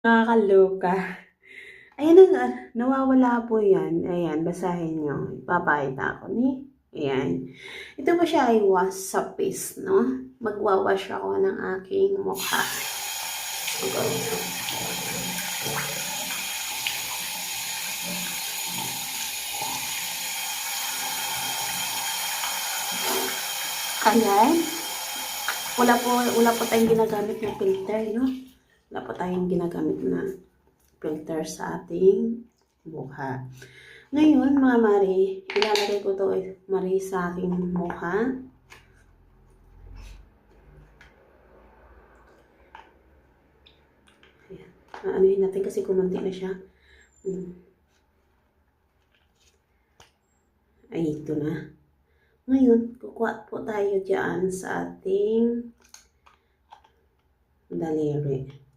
Nakakaloka. Ayan na nga, nawawala po yan. Ayan, basahin nyo. Ipapakita ko ni. Ayan. Ito po siya ay wash sa face, no? Magwawash ako ng aking mukha. Ayan. Wala po, wala po tayong ginagamit na filter, no? Wala po tayong ginagamit na filter sa ating mukha. Ngayon, mga Mari, ilalagay ko to eh, Mari sa aking mukha. Ayan. Aanohin natin kasi kumunti na siya. Hmm. Ay, ito na. Ngayon, kukuha po tayo dyan sa ating daliri.